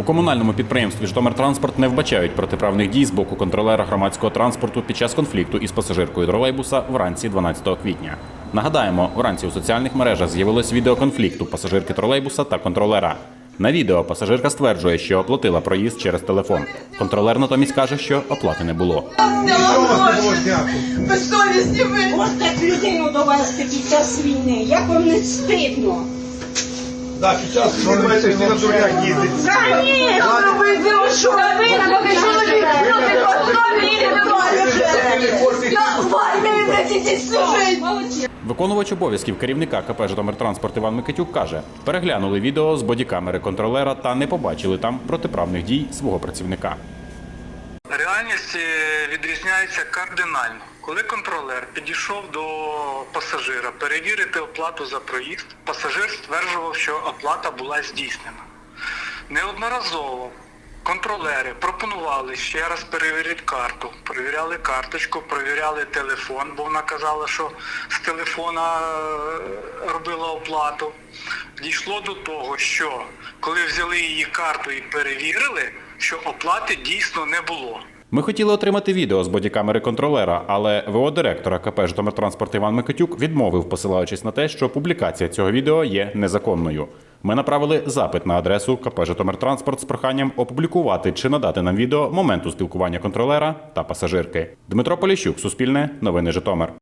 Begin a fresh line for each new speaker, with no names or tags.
У комунальному підприємстві «Житомиртранспорт» не вбачають протиправних дій з боку контролера громадського транспорту під час конфлікту із пасажиркою тролейбуса вранці 12 квітня. Нагадаємо, вранці у соціальних мережах з'явилось відео конфлікту пасажирки тролейбуса та контролера. На відео пасажирка стверджує, що оплатила проїзд через телефон. Контролер натомість каже, що оплати не було.
Безсовісні ви.
Ось так людину довести під час війни. Як вам не стидно?
На дурях.
Виконувач обов'язків керівника КП «Житомиртранспорт» Іван Микитюк каже, переглянули відео з бодікамери контролера та не побачили там протиправних дій свого працівника.
Реальність е, відрізняється кардинально. Коли контролер підійшов до пасажира перевірити оплату за проїзд, пасажир стверджував, що оплата була здійснена. Неодноразово контролери пропонували ще раз перевірити карту. Перевіряли карточку, перевіряли телефон, бо вона казала, що з телефона е, робила оплату. Дійшло до того, що коли взяли її карту і перевірили, що оплати дійсно не було.
Ми хотіли отримати відео з бодікамери контролера, але ВО директора КП «Житомиртранспорт» Іван Микитюк відмовив, посилаючись на те, що публікація цього відео є незаконною. Ми направили запит на адресу КП «Житомиртранспорт» з проханням опублікувати чи надати нам відео моменту спілкування контролера та пасажирки. Дмитро Поліщук, Суспільне, Новини Житомир.